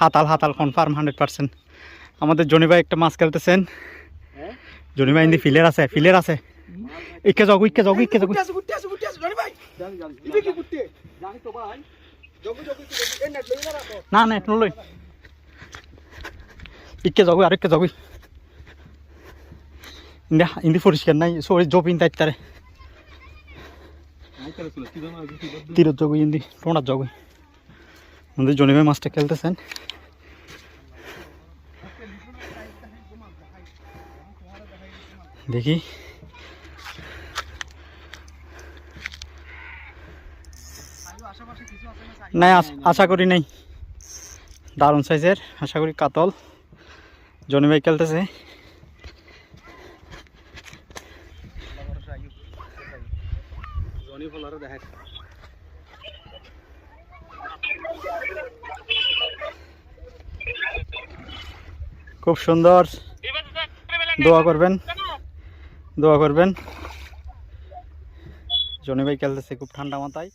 হাতাল হাতাল confirm hundred percent আমাদের Johnny ভাই একটা মাছ খেলতেছেন। জনি ভাই ইন্দি ফিলের আছে ফিলের আছে। ইকে যাও ইকে যাও ইকে জগু। জগু না না না লই ইকে যাও আর ইকে যাও ইন্দি ইন্দি পরিষ্কার নাই, সরি, জপিন তাইতারে। তীরত জগু, ইন্দি টোনার জগু। আমাদের জনি ভাই মাছটা খেলতেছেন। দেখি। না আশা করি নাই। দারুণ সাইজের, আশা করি কাতল। জনি ভাই খেলতেছে। জনি দেখাই খুব সুন্দর। দোয়া করবেন। দোয়া করবেন। জনি ভাই খেলতেছে খুব ঠান্ডা মাথায়।